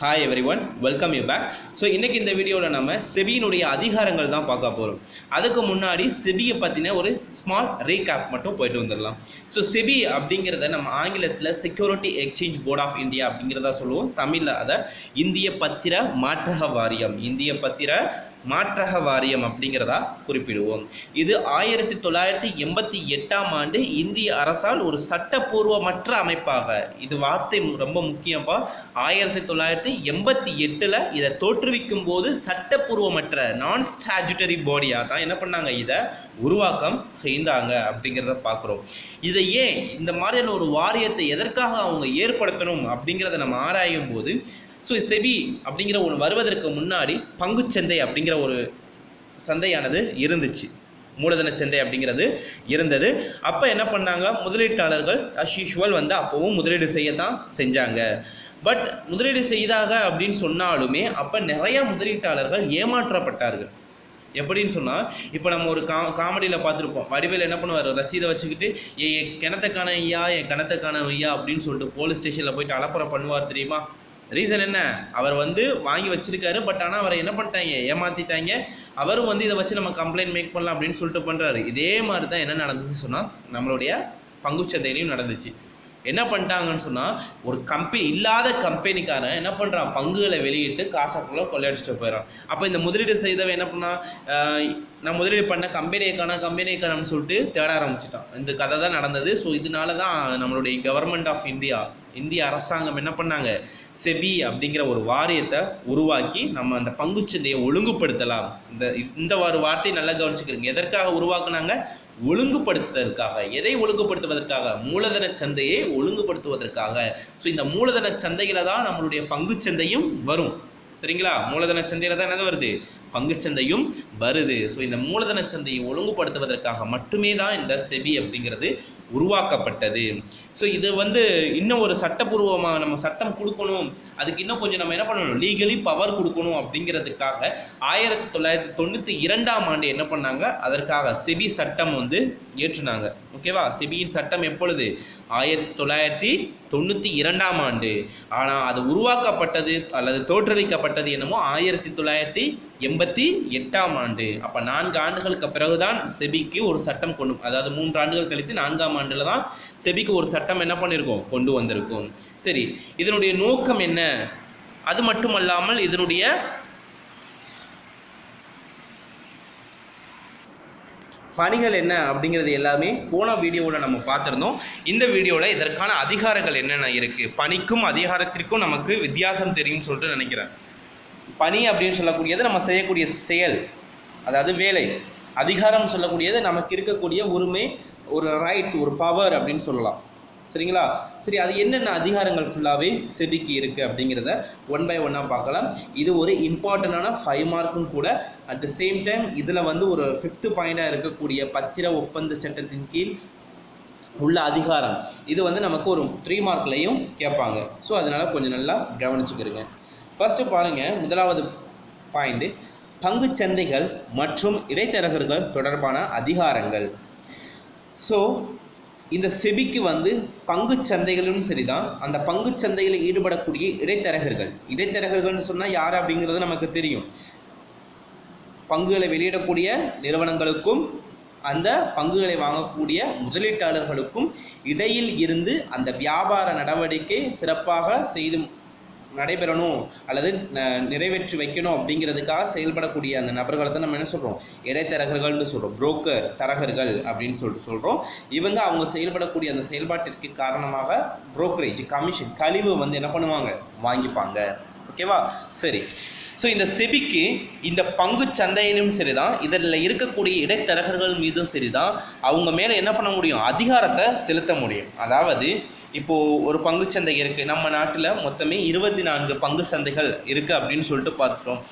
Hi everyone welcome you back so இன்றைக்கி இந்த வீடியோவில் நம்ம செபியினுடைய அதிகாரங்கள் தான் பார்க்க போகிறோம் அதுக்கு முன்னாடி செபியை பற்றின ஒரு ஸ்மால் ரீகேப் மட்டும் போயிட்டு வந்துடலாம். ஸோ செபி அப்படிங்கிறத நம்ம ஆங்கிலத்தில் security exchange board of India அப்படிங்கிறத சொல்லுவோம். தமிழில் அதை இந்திய பத்திர மாற்றக வாரியம் இந்திய பத்திர மாற்றக வாரியம் அப்படிங்கிறதா குறிப்பிடுவோம். இது ஆயிரத்தி தொள்ளாயிரத்தி எண்பத்தி எட்டாம் ஆண்டு இந்திய அரசால் ஒரு சட்டப்பூர்வமற்ற அமைப்பாக. இது வார்த்தை ரொம்ப முக்கியமாக ஆயிரத்தி தொள்ளாயிரத்தி எண்பத்தி எட்டில் இதை தோற்றுவிக்கும் போது சட்டப்பூர்வமற்ற நான் ஸ்டாஜுட்டரி பாடியாக தான் என்ன பண்ணாங்க? இதை உருவாக்கம் செய்தாங்க அப்படிங்கிறத பார்க்குறோம். இதை ஏன் இந்த மாதிரியான ஒரு வாரியத்தை எதற்காக அவங்க ஏற்படுத்தணும் அப்படிங்கிறத நம்ம ஆராயும் போது ஸோ செபி அப்படிங்கிற ஒன்று வருவதற்கு முன்னாடி பங்குச்சந்தை அப்படிங்கிற ஒரு சந்தையானது இருந்துச்சு. மூலதன சந்தை அப்படிங்கிறது இருந்தது. அப்போ என்ன பண்ணாங்க? முதலீட்டாளர்கள் அஸ் யூஷுவல் வந்து அப்போவும் முதலீடு செய்யத்தான் செஞ்சாங்க. பட் முதலீடு செய்தாக அப்படின்னு சொன்னாலுமே அப்போ நிறையா முதலீட்டாளர்கள் ஏமாற்றப்பட்டார்கள். எப்படின்னு சொன்னால் இப்போ நம்ம ஒரு கா காமெடியில் பார்த்துருப்போம். வடிவேல் என்ன பண்ணுவார்? ரசீதை வச்சுக்கிட்டு என் கிணத்துக்கான ஐயா என் கிணத்துக்கான ஐயா அப்படின்னு சொல்லிட்டு போலீஸ் ஸ்டேஷனில் போயிட்டு அலப்பறை பண்ணுவார் தெரியுமா? ரீசன் என்ன? அவர் வந்து வாங்கி வச்சிருக்காரு பட் ஆனால் அவரை என்ன பண்ணிட்டாங்க? ஏமாத்திட்டாங்க. அவரும் வந்து இதை வச்சு நம்ம கம்ப்ளைண்ட் மேக் பண்ணலாம் அப்படின்னு சொல்லிட்டு பண்ணுறாரு இதே மாதிரி தான் என்ன நடந்துச்சு சொன்னால் நம்மளுடைய பங்குச்சந்தையிலையும் நடந்துச்சு. என்ன பண்ணிட்டாங்கன்னு சொன்னால் ஒரு கம்பெனி இல்லாத கம்பெனிக்காரன் என்ன பண்ணுறான் பங்குகளை வெளியிட்டு காசை ஃபுல்லாக கொள்ளையடிச்சிட்டு போயிடறான் அப்போ இந்த முதலீடு செய்தவன் என்ன பண்ணான் நான் முதலீடு பண்ண கம்பெனியை காணா கம்பெனியை காணான்னு சொல்லிட்டு தேட ஆரம்பிச்சிட்டான். இந்த கதை தான் நடந்தது. ஸோ இதனால தான் நம்மளுடைய கவர்மெண்ட் ஆஃப் இந்தியா இந்திய அரசாங்கம் என்ன பண்ணாங்க? செபி அப்படிங்கிற ஒரு வாரியத்தை உருவாக்கி நம்ம அந்த பங்குச்சந்தையை ஒழுங்குபடுத்தலாம். இந்த இந்த ஒரு வார்த்தையை நல்லா கவனிச்சுக்கிறீங்க. எதற்காக உருவாக்குனாங்க? ஒழுங்குபடுத்துவதற்காக எதை ஒழுங்குபடுத்துவதற்காக? மூலதன சந்தையை ஒழுங்குபடுத்துவதற்காக. ஸோ இந்த மூலதன சந்தையில் தான் நம்மளுடைய பங்குச்சந்தையும் வரும். சரிங்களா? மூலதன சந்தையில் தான் என்னது வருது? பங்குச்சந்தையும் வருது. ஸோ இந்த மூலதன சந்தையை ஒழுங்குபடுத்துவதற்காக மட்டுமே தான் இந்த செபி அப்படிங்கிறது உருவாக்கப்பட்டது. ஸோ இது வந்து இன்னும் ஒரு சட்டப்பூர்வமாக நம்ம சட்டம் கொடுக்கணும். அதுக்கு இன்னும் கொஞ்சம் நம்ம என்ன பண்ணணும்? லீகலி பவர் கொடுக்கணும் அப்படிங்கிறதுக்காக ஆயிரத்தி தொள்ளாயிரத்தி தொண்ணூற்றி இரண்டாம் ஆண்டு என்ன பண்ணாங்க? அதற்காக செபி சட்டம் வந்து ஏற்றுனாங்க. ஓகேவா செபியின் சட்டம் எப்பொழுது? ஆயிரத்தி தொள்ளாயிரத்தி தொண்ணூற்றி இரண்டாம் ஆண்டு. ஆனால் அது உருவாக்கப்பட்டது அல்லது தோற்றுவிக்கப்பட்டது என்னமோ ஆயிரத்தி தொள்ளாயிரத்தி எண்பத்தி எட்டாம் ஆண்டு. அப்போ நான்கு ஆண்டுகளுக்கு பிறகுதான் செபிக்கு ஒரு சட்டம் கொண்டு அதாவது மூன்று ஆண்டுகள் கழித்து நான்காம் ஆண்டில் தான் செபிக்கு ஒரு சட்டம் என்ன பண்ணியிருக்கோம் கொண்டு வந்திருக்கும். சரி இதனுடைய நோக்கம் என்ன? அது மட்டுமல்லாமல் இதனுடைய பணிகள் என்ன அப்படிங்கிறது எல்லாமே போன வீடியோவில் நம்ம பார்த்துருந்தோம். இந்த வீடியோவில் இதற்கான அதிகாரங்கள் என்னென்ன இருக்குது பணிக்கும் அதிகாரத்திற்கும் நமக்கு வித்தியாசம் தெரியும்னு சொல்லிட்டு நினைக்கிறேன். பணி அப்படின்னு சொல்லக்கூடியது நம்ம செய்யக்கூடிய செயல் அதாவது வேலை. அதிகாரம் சொல்லக்கூடியது நமக்கு இருக்கக்கூடிய உரிமை ஒரு ரைட்ஸ் ஒரு பவர் அப்படின்னு சொல்லலாம். சரிங்களா? சரி அது என்னென்ன அதிகாரங்கள் ஃபுல்லாகவே செபிக்கு இருக்குது அப்படிங்கிறத ஒன் பை ஒன்னாக பார்க்கலாம். இது ஒரு இம்பார்ட்டண்டான ஃபைவ் மார்க்கும் கூட. அட் த சேம் டைம் இதில் வந்து ஒரு ஃபிஃப்த்து பாயிண்டாக இருக்கக்கூடிய பத்திர ஒப்பந்த சட்டத்தின் கீழ் உள்ள அதிகாரம். இது வந்து நமக்கு ஒரு த்ரீ மார்க்லையும் கேட்பாங்க. ஸோ அதனால் கொஞ்சம் நல்லா கவனிச்சுக்கிறேங்க ஃபஸ்ட்டு பாருங்கள் முதலாவது பாயிண்ட்டு பங்குச் சந்தைகள் மற்றும் இடைத்தரகர்கள் தொடர்பான அதிகாரங்கள். ஸோ இந்த செபிக்கு வந்து பங்குச் சந்தைகளும் சரிதான். அந்த பங்குச் சந்தையில் ஈடுபடக்கூடிய இடைத்தரகர்கள். இடைத்தரகர்கள்னு சொன்னால் யார் அப்படிங்கிறது நமக்கு தெரியும். பங்குகளை வெளியிடக்கூடிய நிறுவனங்களுக்கும் அந்த பங்குகளை வாங்கக்கூடிய முதலீட்டாளர்களுக்கும் இடையில் இருந்து அந்த வியாபார நடவடிக்கை சிறப்பாக செய்து நடைபெறணும் அல்லது நிறைவேற்றி வைக்கணும் அப்படிங்கிறதுக்காக செயல்படக்கூடிய அந்த நபர்களை தான் நம்ம என்ன சொல்கிறோம் இடைத்தரகர்கள்னு சொல்கிறோம் புரோக்கர் தரகர்கள் அப்படின்னு சொல்லிட்டு சொல்கிறோம் இவங்க அவங்க செயல்படக்கூடிய அந்த செயல்பாட்டிற்கு காரணமாக புரோக்கரேஜ் கமிஷன் கழிவு வந்து என்ன பண்ணுவாங்க? வாங்கிப்பாங்க. ஓகேவா சரி. ஸோ இந்த செபிக்கு இந்த பங்கு சந்தையிலும் சரிதான். இதில் இருக்கக்கூடிய இடைத்தரகர்கள் மீதும் சரிதான். அவங்க மேலே என்ன பண்ண முடியும்? அதிகாரத்தை செலுத்த முடியும். அதாவது இப்போது ஒரு பங்கு சந்தை இருக்குது நம்ம நாட்டில் மொத்தமே இருபத்தி நான்கு பங்கு சந்தைகள் இருக்குது அப்படின்னு சொல்லிட்டு பார்த்துட்டோம்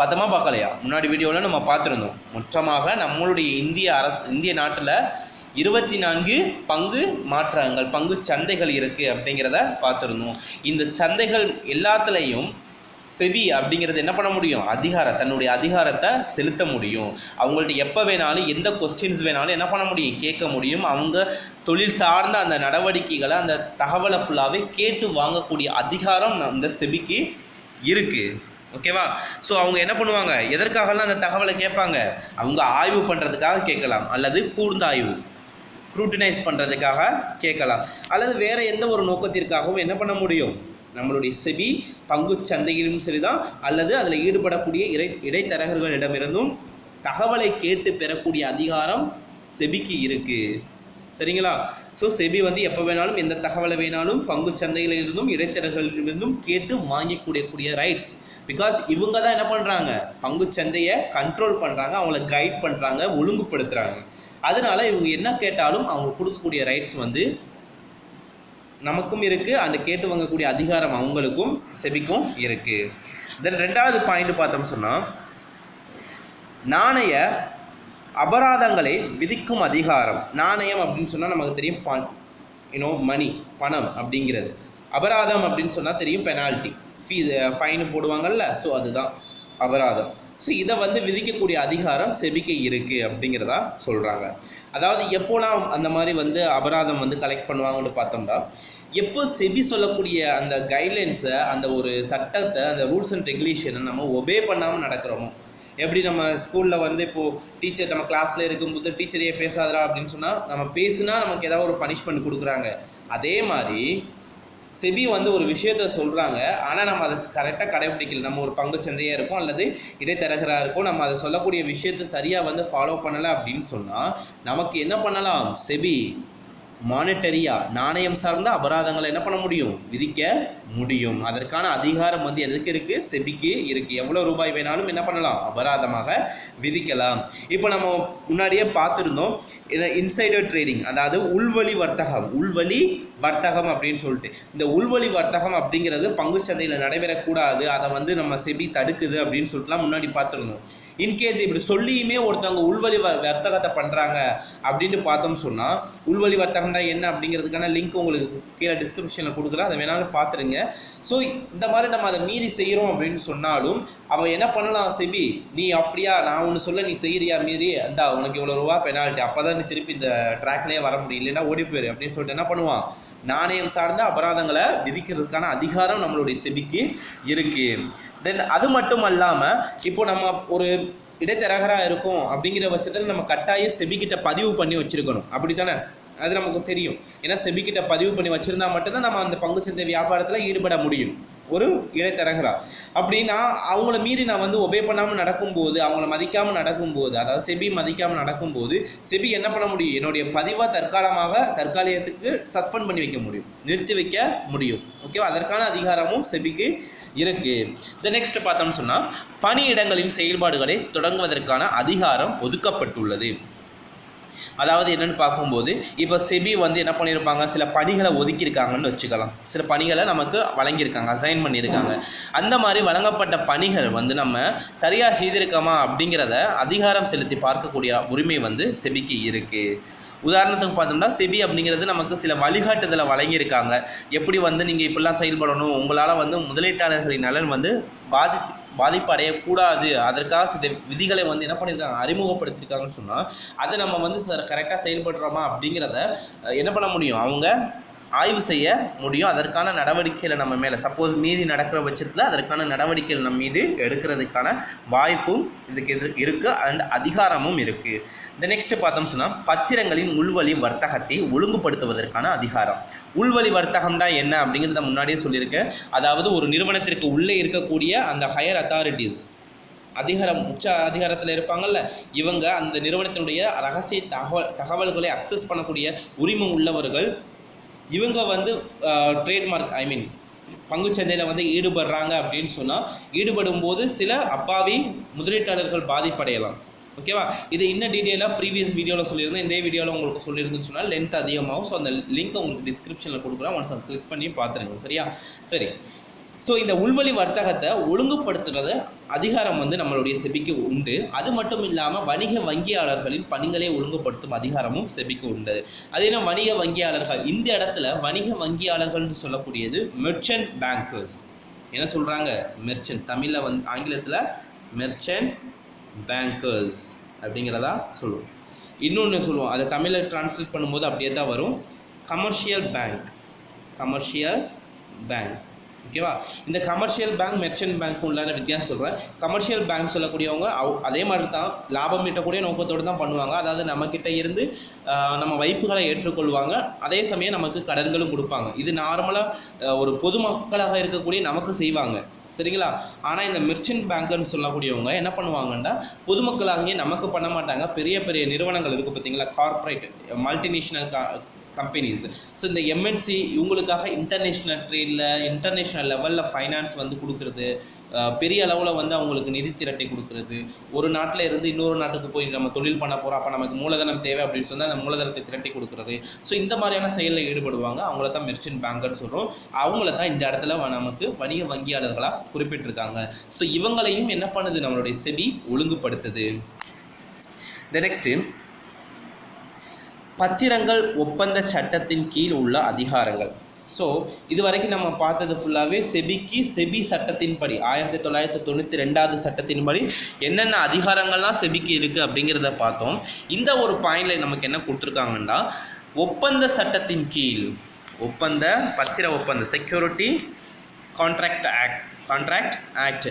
பதமாக பார்க்கலையா? முன்னாடி வீடியோவில் நம்ம பார்த்துருந்தோம். மொத்தமாக நம்மளுடைய இந்திய அரசு இந்திய நாட்டில் இருபத்தி நான்கு பங்கு மாற்றங்கள் பங்கு சந்தைகள் இருக்குது அப்படிங்கிறத பார்த்துருந்தோம். இந்த சந்தைகள் எல்லாத்துலேயும் செபி அப்படிங்கிறது என்ன பண்ண முடியும்? அதிகாரம் தன்னுடைய அதிகாரத்தை செலுத்த முடியும். அவங்கள்ட்ட எப்போ வேணாலும் எந்த கொஸ்டின்ஸ் வேணாலும் என்ன பண்ண முடியும்? கேட்க முடியும். அவங்க தொழில் சார்ந்த அந்த நடவடிக்கைகளை அந்த தகவலை ஃபுல்லாகவே கேட்டு வாங்கக்கூடிய அதிகாரம் அந்த செபிக்கு இருக்குது ஓகேவா ஸோ அவங்க என்ன பண்ணுவாங்க? எதற்காகலாம் அந்த தகவலை கேட்பாங்க? அவங்க ஆய்வு பண்ணுறதுக்காக கேட்கலாம். அல்லது கூர்ந்தாய்வு ஸ்க்ரூட்டினைஸ் பண்ணுறதுக்காக கேட்கலாம். அல்லது வேறு எந்த ஒரு நோக்கத்திற்காகவும் என்ன பண்ண முடியும்? நம்மளுடைய செபி பங்கு சந்தையிலும் சரிதான் அல்லது அதில் ஈடுபடக்கூடிய இடை இடைத்தரகர்களிடமிருந்தும் தகவலை கேட்டு பெறக்கூடிய அதிகாரம் செபிக்கு இருக்குது சரிங்களா? ஸோ செபி வந்து எப்போ வேணாலும் எந்த தகவலை வேணாலும் பங்கு சந்தையிலிருந்தும் இடைத்தரகர்களிலிருந்தும் கேட்டு வாங்கிக்கூடிய கூடிய ரைட்ஸ் பிகாஸ் இவங்க தான் என்ன பண்ணுறாங்க பங்கு சந்தையை கண்ட்ரோல் பண்ணுறாங்க அவங்கள கைட் பண்ணுறாங்க ஒழுங்குபடுத்துகிறாங்க அதனால இவங்க என்ன கேட்டாலும் அவங்க கொடுக்கக்கூடிய ரைட்ஸ் வந்து நமக்கும் இருக்குது அந்த கேட்டு வாங்கக்கூடிய அதிகாரம் அவங்களுக்கும் செபிக்கும் இருக்குது தென் ரெண்டாவது பாயிண்ட் பார்த்தோம் சொன்னால் நாணய அபராதங்களை விதிக்கும் அதிகாரம். நாணயம் அப்படின்னு சொன்னால் நமக்கு தெரியும் ப யூனோ மணி பணம் அப்படிங்கிறது. அபராதம் அப்படின்னு சொன்னால் தெரியும் பெனால்ட்டி ஃபீ ஃபைனு போடுவாங்கல்ல ஸோ அதுதான். அபராதம். ஸோ இதை வந்து விதிக்கக்கூடிய அதிகாரம் செபிக்கு இருக்குது அப்படிங்கிறதா சொல்கிறாங்க அதாவது எப்போலாம் அந்த மாதிரி வந்து அபராதம் வந்து கலெக்ட் பண்ணுவாங்கன்னு பார்த்தோம்னா எப்போ செபி சொல்லக்கூடிய அந்த கைட்லைன்ஸை அந்த ஒரு சட்டத்தை அந்த ரூல்ஸ் அண்ட் ரெகுலேஷனை நம்ம ஒபே பண்ணாமல் நடக்கிறோமோ? எப்படி நம்ம ஸ்கூலில் வந்து இப்போது டீச்சர் நம்ம கிளாஸில் இருக்கும்போது டீச்சரையே பேசாதரா அப்படின்னு சொன்னால் நம்ம பேசுனா நமக்கு ஏதாவது ஒரு பனிஷ்மெண்ட் கொடுக்குறாங்க. அதே மாதிரி செபி வந்து ஒரு விஷயத்த சொல்கிறாங்க ஆனால் நம்ம அதை கரெக்டாக கடைபிடிக்கல. நம்ம ஒரு பங்கு சந்தையாக இருக்கும் அல்லது இடைத்தரகராக இருக்கும். நம்ம அதை சொல்லக்கூடிய விஷயத்தை சரியாக வந்து ஃபாலோ பண்ணலை அப்படின்னு சொன்னால் நமக்கு என்ன பண்ணலாம்? செபி மானிட்டரியா நாணயம் சார்ந்த அபராதங்களை என்ன பண்ண முடியும்? விதிக்க முடியும். அதற்கான அதிகாரம் வந்து எதுக்கு இருக்கு? செபிக்கு இருக்கு. எவ்வளோ ரூபாய் வேணாலும் என்ன பண்ணலாம்? அபராதமாக விதிக்கலாம். இப்போ நம்ம முன்னாடியே பார்த்துருந்தோம். இன்சைடர் ட்ரேடிங் அதாவது உள்வழி வர்த்தகம் உள்வழி வர்த்தகம் அப்படின்னு சொல்லிட்டு. இந்த உள்வழி வர்த்தகம் அப்படிங்கிறது பங்குச்சந்தையில் நடைபெறக்கூடாது. அதை வந்து நம்ம செபி தடுக்குது அப்படின்னு சொல்லிட்டுலாம் முன்னாடி பார்த்துருந்தோம். இன்கேஸ் இப்படி சொல்லியுமே ஒருத்தவங்க உள்வழி வ வர்த்தகத்தை பண்ணுறாங்க அப்படின்னு பார்த்தோம் சொன்னால் உள்வழி வர்த்தகம்னா என்ன அப்படிங்கிறதுக்கான லிங்க் உங்களுக்கு கீழே டிஸ்கிரிப்ஷனில் கொடுக்குறேன். அதை வேணாலும் பார்த்துருங்க. ஸோ இந்த மாதிரி நம்ம அதை மீறி செய்கிறோம் அப்படின்னு சொன்னாலும் அவன் என்ன பண்ணலாம் செபி? நீ அப்படியா? நான் ஒன்று சொல்ல நீ செய்கிறியா மீறி? அந்தா உனக்கு இவ்வளோ ரூபா பெனால்ட்டி அப்போ தான் நீ திருப்பி இந்த ட்ராக்லேயே வர முடியும். இல்லைன்னா ஓடி போயிரு அப்படின்னு சொல்லிட்டு என்ன பண்ணுவான்? நாணயம் சார்ந்த அபராதங்களை விதிக்கிறதுக்கான அதிகாரம் நம்மளுடைய செபிக்கு இருக்குது தென் அது மட்டும் அல்லாமல் இப்போ நம்ம ஒரு இடைத்தரகராக இருக்கும் அப்படிங்கிற பட்சத்தில் நம்ம கட்டாயம் செபிக்கிட்ட பதிவு பண்ணி வச்சிருக்கணும். அப்படி தானே அது நமக்கு தெரியும். ஏன்னா செபிக்கிட்ட பதிவு பண்ணி வச்சுருந்தா மட்டும்தான் நம்ம அந்த பங்குச்சந்தை வியாபாரத்தில் ஈடுபட முடியும். ஒரு இடைத்தரகரா அப்படின்னா அவங்கள மீறி நான் வந்து ஒபே பண்ணாமல் நடக்கும்போது அவங்கள மதிக்காமல் நடக்கும்போது அதாவது செபி மதிக்காமல் நடக்கும்போது செபி என்ன பண்ண முடியும்? என்னுடைய பதிவாக தற்காலமாக தற்காலிகத்துக்கு சஸ்பெண்ட் பண்ணி வைக்க முடியும். நிறுத்தி வைக்க முடியும். ஓகேவா அதற்கான அதிகாரமும் செபிக்கு இருக்கு. த நெக்ஸ்ட் பார்த்தோம்னு சொன்னால் பணியிடங்களின் செயல்பாடுகளை தொடங்குவதற்கான அதிகாரம் ஒதுக்கப்பட்டுள்ளது. அதாவது என்னன்னு பார்க்கும்போது இப்போ செபி வந்து என்ன பண்ணியிருப்பாங்க சில பணிகளை ஒதுக்கியிருக்காங்கன்னு வச்சுக்கலாம். சில பணிகளை நமக்கு வழங்கியிருக்காங்க அசைன் பண்ணியிருக்காங்க. அந்த மாதிரி வழங்கப்பட்ட பணிகள் வந்து நம்ம சரியாக செய்திருக்கோமா அப்படிங்கிறத அதிகாரம் செலுத்தி பார்க்கக்கூடிய உரிமை வந்து செபிக்கு இருக்குது உதாரணத்துக்கு பார்த்தோம்னா செபி அப்படிங்கிறது நமக்கு சில வழிகாட்டுதலை வழங்கியிருக்காங்க. எப்படி வந்து நீங்கள் இப்படிலாம் செயல்படணும் உங்களால் வந்து முதலீட்டாளர்களின் நலன் வந்து பாதி பாதிப்பு அடையக்கூடாது அதற்காக சில விதிகளை வந்து என்ன பண்ணியிருக்காங்க அறிமுகப்படுத்தியிருக்காங்கன்னு சொன்னால் அதை நம்ம வந்து சார் கரெக்டாக செயல்படுறோமா அப்படிங்கிறத என்ன பண்ண முடியும்? அவங்க ஆய்வு செய்ய முடியும். அதற்கான நடவடிக்கைகளை நம்ம மேலே சப்போஸ் மீறி நடக்கிற பட்சத்தில் அதற்கான நடவடிக்கைகள் நம்ம மீது எடுக்கிறதுக்கான வாய்ப்பும் இதுக்கு எதிர் இருக்குது அண்ட் அதிகாரமும் இருக்குது இந்த நெக்ஸ்ட்டு பார்த்தோம் சொன்னால் பத்திரங்களின் உள்வழி வர்த்தகத்தை ஒழுங்குபடுத்துவதற்கான அதிகாரம். உள்வழி வர்த்தகம்னா என்ன அப்படிங்கிறத முன்னாடியே சொல்லியிருக்கேன். அதாவது ஒரு நிறுவனத்திற்கு உள்ளே இருக்கக்கூடிய அந்த ஹையர் அத்தாரிட்டிஸ் அதிகாரம் உச்ச அதிகாரத்தில் இருப்பாங்கல்ல இவங்க அந்த நிறுவனத்தினுடைய ரகசிய தகவல் தகவல்களை அக்சஸ் பண்ணக்கூடிய உரிமை உள்ளவர்கள் இவங்க வந்து ட்ரேட்மார்க் ஐ மீன் பங்குச்சந்தையில் வந்து ஈடுபடுறாங்க அப்படின்னு சொன்னால் ஈடுபடும் போது சில அப்பாவி முதலீட்டாளர்கள் பாதிப்படையலாம். ஓகேவா? இது இன்னும் டீட்டெயிலாக ப்ரீவியஸ் வீடியோவில் சொல்லியிருந்தேன். இந்த வீடியோவில் உங்களுக்கு சொல்லியிருந்துன்னு சொன்னால் லென்த் அதிகமாகும். ஸோ அந்த லிங்க்கை உங்களுக்கு டிஸ்கிரிப்ஷனில் கொடுக்குறேன். ஒன்ஸ் அதை கிளிக் பண்ணி பார்த்துருங்க. சரியா? சரி. ஸோ இந்த உள்வழி வர்த்தகத்தை ஒழுங்குபடுத்துறது அதிகாரம் வந்து நம்மளுடைய செபிக்கு உண்டு. அது மட்டும் இல்லாமல் வணிக வங்கியாளர்களின் பணிகளை ஒழுங்குபடுத்தும் அதிகாரமும் செபிக்கு உண்டு. அதே என்ன வணிக வங்கியாளர்கள் இந்த இடத்துல வணிக வங்கியாளர்கள்னு சொல்லக்கூடியது மெர்ச்சன்ட் பேங்கர்ஸ் என்ன சொல்கிறாங்க மெர்ச்சன்ட் தமிழில் வந்து ஆங்கிலத்தில் மெர்ச்சன்ட் பேங்கர்ஸ் அப்படிங்கிறதா சொல்லுவோம். இன்னொன்று சொல்லுவோம். அதை தமிழில் ட்ரான்ஸ்லேட் பண்ணும்போது அப்படியே தான் வரும். கமர்ஷியல் பேங்க் கமர்ஷியல் பேங்க் ஓகேவா? இந்த கமர்ஷியல் பேங்க் மெர்ச்சன்ட் பேங்க் உள்ளான வித்தியாசம் சொல்கிறேன் கமர்ஷியல் பேங்க் சொல்லக்கூடியவங்க அவ் அதே மாதிரி தான் லாபம் ஈட்டக்கூடிய நோக்கத்தோடு தான் பண்ணுவாங்க. அதாவது நம்மக்கிட்ட இருந்து நம்ம வைப்புகளை ஏற்றுக்கொள்வாங்க. அதே சமயம் நமக்கு கடன்களும் கொடுப்பாங்க. இது நார்மலாக ஒரு பொதுமக்களாக இருக்கக்கூடிய நமக்கு செய்வாங்க. சரிங்களா? ஆனால் இந்த மெர்ச்சன்ட் பேங்க்னு சொல்லக்கூடியவங்க என்ன பண்ணுவாங்கன்னா பொதுமக்களாகிய நமக்கு பண்ண மாட்டாங்க. பெரிய பெரிய நிறுவனங்கள் இருக்குது பார்த்தீங்களா கார்ப்பரேட் மல்டிநேஷ்னல் கம்பெனிஸ் ஸோ இந்த எம்என்சி இவங்களுக்காக இன்டர்நேஷ்னல் ட்ரேடில் இன்டர்நேஷ்னல் லெவலில் ஃபைனான்ஸ் வந்து கொடுக்குறது பெரிய அளவில் வந்து அவங்களுக்கு நிதி திரட்டி கொடுக்குறது. ஒரு நாட்டில் இருந்து இன்னொரு நாட்டுக்கு போய் நம்ம தொழில் பண்ண போகிறோம் அப்போ நமக்கு மூலதனம் தேவை அப்படின்னு சொன்னால் அந்த மூலதனத்தை திரட்டி கொடுக்குறது. ஸோ இந்த மாதிரியான செயலில் ஈடுபடுவாங்க. அவங்கள தான் மெர்ச்சன்ட் பேங்கர்னு சொல்கிறோம் அவங்கள தான் இந்த இடத்துல வ- நமக்கு வணிக வங்கியாளர்களாக குறிப்பிட்டிருக்காங்க. ஸோ இவங்களையும் என்ன பண்ணுது? நம்மளுடைய செபி ஒழுங்குபடுத்துது. த நெக்ஸ்ட் பத்திரங்கள் ஒப்பந்த சட்டத்தின் கீழ் உள்ள அதிகாரங்கள். ஸோ இது வரைக்கும் நம்ம பார்த்தது ஃபுல்லாகவே செபிக்கு செபி சட்டத்தின்படி ஆயிரத்தி தொள்ளாயிரத்தி தொண்ணூற்றி ரெண்டாவது சட்டத்தின்படி என்னென்ன அதிகாரங்கள்லாம் செபிக்கு இருக்குது அப்படிங்கிறத பார்த்தோம். இந்த ஒரு பாயிண்டில் நமக்கு என்ன கொடுத்துருக்காங்கன்னா ஒப்பந்த சட்டத்தின் கீழ் ஒப்பந்த பத்திர ஒப்பந்த security contract act contract act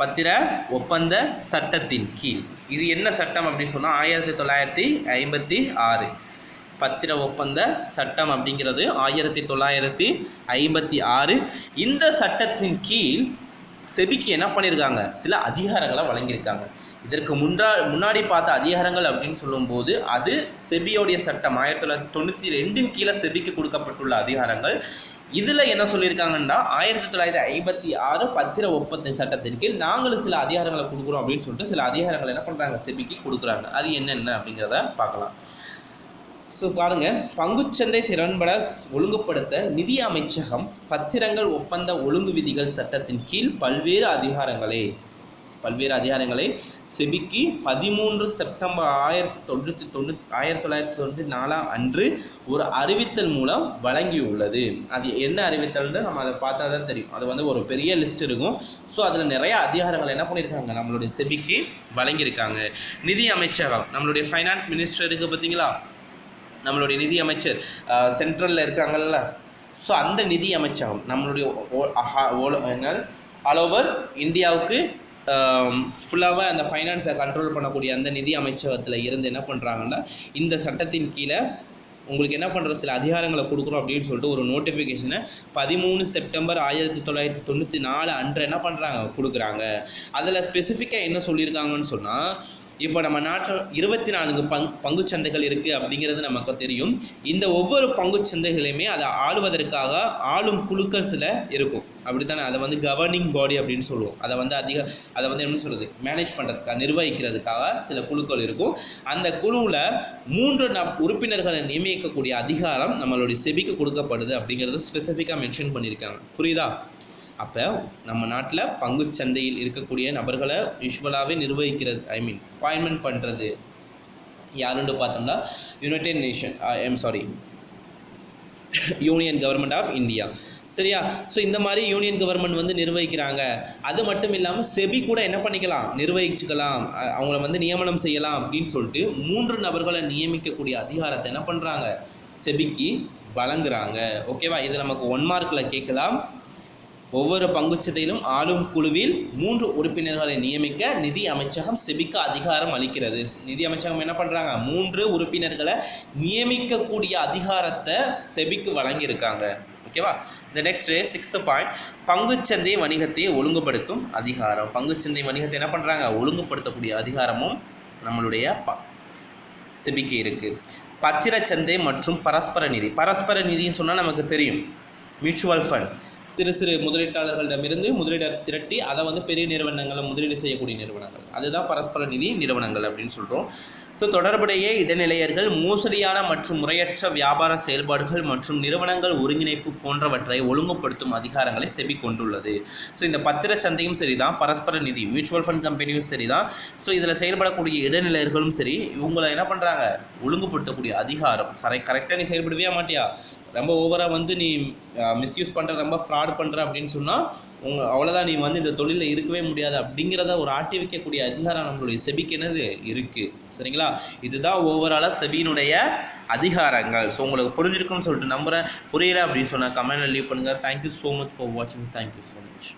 பத்திர ஒப்பந்த சட்டத்தின் கீழ். இது என்ன சட்டம் அப்படின்னு சொன்னால் ஆயிரத்தி தொள்ளாயிரத்தி ஐம்பத்தி ஆறு. பத்திர ஒப்பந்த சட்டம் அப்படிங்கிறது ஆயிரத்தி தொள்ளாயிரத்தி ஐம்பத்தி ஆறு. இந்த சட்டத்தின் கீழ் செபிக்கு என்ன பண்ணியிருக்காங்க சில அதிகாரங்களை வழங்கியிருக்காங்க. இதற்கு முன்றா முன்னாடி பார்த்த அதிகாரங்கள் அப்படின்னு சொல்லும்போது அது செபியோடைய சட்டம். ஆயிரத்தி தொள்ளாயிரத்தி தொண்ணூற்றி ரெண்டின் கீழே செபிக்கு கொடுக்கப்பட்டுள்ள அதிகாரங்கள். இதில் என்ன சொல்லியிருக்காங்கன்னா ஆயிரத்தி தொள்ளாயிரத்தி ஐம்பத்தி ஆறு பத்திர ஒப்பந்த சட்டத்தின் கீழ் நாங்களும் சில அதிகாரங்களை கொடுக்குறோம் அப்படின்னு சொல்லிட்டு சில அதிகாரங்கள் என்ன பண்ணுறாங்க செபிக்கு கொடுக்குறாங்க. அது என்னென்ன அப்படிங்கிறத பார்க்கலாம். ஸோ பாருங்கள் பங்குச்சந்தை திறன்பட ஒழுங்குபடுத்த நிதி அமைச்சகம் பத்திரங்கள் ஒப்பந்த ஒழுங்கு விதிகள் சட்டத்தின் கீழ் பல்வேறு அதிகாரங்களை பல்வேறு அதிகாரங்களை செபிக்கு பதிமூன்று செப்டம்பர் ஆயிரத்தி தொண்ணூற்றி தொண்ணூற்றி ஆயிரத்தி தொள்ளாயிரத்தி தொண்ணூற்றி நாலாம் அன்று ஒரு அறிவித்தல் மூலம் வழங்கியுள்ளது. அது என்ன அறிவித்தல்னு நம்ம அதை பார்த்தா தான் தெரியும். அது வந்து ஒரு பெரிய லிஸ்ட் இருக்கும். ஸோ அதில் நிறைய அதிகாரங்கள் என்ன பண்ணியிருக்காங்க நம்மளுடைய செபிக்கு வழங்கியிருக்காங்க. நிதி அமைச்சகம் நம்மளுடைய ஃபைனான்ஸ் மினிஸ்டர் இருக்குது பார்த்தீங்களா? நம்மளுடைய நிதி அமைச்சர் சென்ட்ரலில் இருக்காங்கல்ல. ஸோ அந்த நிதி அமைச்சகம் நம்மளுடைய ஆல் ஓவர் இந்தியாவுக்கு ஃபுல்லாகவே அந்த ஃபைனான்ஸை கண்ட்ரோல் பண்ணக்கூடிய அந்த நிதி அமைச்சகத்தில் இருந்து என்ன பண்ணுறாங்கன்னா இந்த சட்டத்தின் கீழே உங்களுக்கு என்ன பண்ணுற சில அதிகாரங்களை கொடுக்குறோம் அப்படின்னு சொல்லிட்டு ஒரு நோட்டிஃபிகேஷனை பதிமூணு செப்டம்பர் ஆயிரத்தி தொள்ளாயிரத்தி தொண்ணூற்றி நாலு அன்று என்ன பண்ணுறாங்க கொடுக்குறாங்க. அதில் ஸ்பெசிஃபிக்காக என்ன சொல்லியிருக்காங்கன்னு சொன்னால் இப்போ நம்ம நாட்டில் இருபத்தி நான்கு பங் பங்குச்சந்தைகள் இருக்குது அப்படிங்கிறது நமக்கு தெரியும். இந்த ஒவ்வொரு பங்குச்சந்தைகளையுமே அதை ஆளுவதற்காக ஆளும் குழுக்கள் சில இருக்கும். அப்படித்தானே? அதை வந்து கவர்னிங் பாடி அப்படின்னு சொல்லுவோம். அதை வந்து அதிக அதை வந்து என்ன சொல்கிறது மேனேஜ் பண்ணுறதுக்காக நிர்வகிக்கிறதுக்காக சில குழுக்கள் இருக்கும். அந்த குழுவில் மூன்று ந உறுப்பினர்களை நியமிக்கக்கூடிய அதிகாரம் நம்மளுடைய செபிக்கு கொடுக்கப்படுது அப்படிங்கிறது ஸ்பெசிஃபிக்காக மென்ஷன் பண்ணியிருக்காங்க. புரியுதா? அப்போ நம்ம நாட்டில் பங்குச்சந்தையில் இருக்கக்கூடிய நபர்களை யூஸ்வலாகவே நிர்வகிக்கிறது ஐ மீன் அப்பாயின்மெண்ட் பண்ணுறது யாருன்னு பார்த்தோம்னா united nation I'm sorry union government of India சரியா? ஸோ இந்த மாதிரி யூனியன் கவர்மெண்ட் வந்து நிர்வகிக்கிறாங்க. அது மட்டும் இல்லாமல் செபி கூட என்ன பண்ணிக்கலாம்? நிர்வகிச்சுக்கலாம். அவங்கள வந்து நியமனம் செய்யலாம் அப்படின்னு சொல்லிட்டு மூன்று நபர்களை நியமிக்கக்கூடிய அதிகாரத்தை என்ன பண்ணுறாங்க செபிக்கு வழங்குறாங்க. ஓகேவா இது நமக்கு ஒன் மார்க்கில் கேட்கலாம். ஒவ்வொரு பங்குச்சந்தையிலும் ஆளும் குழுவில் மூன்று உறுப்பினர்களை நியமிக்க நிதி அமைச்சகம் செபிக்கு அதிகாரம் அளிக்கிறது. நிதி அமைச்சகம் என்ன பண்ணுறாங்க மூன்று உறுப்பினர்களை நியமிக்கக்கூடிய அதிகாரத்தை செபிக்கு வழங்கியிருக்காங்க. ஓகேவா? இந்த நெக்ஸ்ட் சிக்ஸ்த்து பாயிண்ட் பங்குச்சந்தை வணிகத்தை ஒழுங்குபடுத்தும் அதிகாரம். பங்குச்சந்தை வணிகத்தை என்ன பண்ணுறாங்க ஒழுங்குபடுத்தக்கூடிய அதிகாரமும் நம்மளுடைய ப செபிக்கு இருக்குது பத்திரச்சந்தை மற்றும் பரஸ்பர நிதி. பரஸ்பர நிதின்னு சொன்னால் நமக்கு தெரியும். மியூச்சுவல் ஃபண்ட் சிறு சிறு முதலீட்டாளர்களிடமிருந்து முதலீட திரட்டி அதை வந்து பெரிய நிறுவனங்களை முதலீடு செய்யக்கூடிய நிறுவனங்கள். அதுதான் பரஸ்பர நிதி நிறுவனங்கள் அப்படின்னு சொல்கிறோம் ஸோ தொடர்புடைய இடைநிலையர்கள் மோசடியான மற்றும் முறையற்ற வியாபார செயல்பாடுகள் மற்றும் நிறுவனங்கள் ஒருங்கிணைப்பு போன்றவற்றை ஒழுங்குபடுத்தும் அதிகாரங்களை செபி கொண்டுள்ளது. ஸோ இந்த பத்திர சந்தையும் சரிதான் பரஸ்பர நிதி மியூச்சுவல் ஃபண்ட் கம்பெனியும் சரிதான். ஸோ இதில் செயல்படக்கூடிய இடைநிலையர்களும் சரி இவங்களை என்ன பண்ணுறாங்க ஒழுங்குபடுத்தக்கூடிய அதிகாரம். சரை கரெக்டாக நீ செயல்படவே மாட்டியா? ரொம்ப ஓவராக வந்து நீ மிஸ்யூஸ் பண்ணுற ரொம்ப ஃப்ராட் பண்ணுற அப்படின்னு சொன்னால் உங்க அவ்வளோதான் நீ வந்து இந்த தொழிலில் இருக்கவே முடியாது அப்படிங்கிறத ஒரு ஆட்டி வைக்கக்கூடிய அதிகாரம் நம்மளுடைய செபிக்கு என்னது? இருக்குது சரிங்களா? இதுதான் ஓவராலாக செபியினுடைய அதிகாரங்கள். ஸோ உங்களுக்கு புரிஞ்சிருக்கும்னு சொல்லிட்டு நம்புகிறேன் புரியல அப்படின்னு சொன்னால் கமெண்ட்டில் லீவ் பண்ணுங்கள் thank you so much for வாட்சிங் தேங்க்யூ ஸோ மச்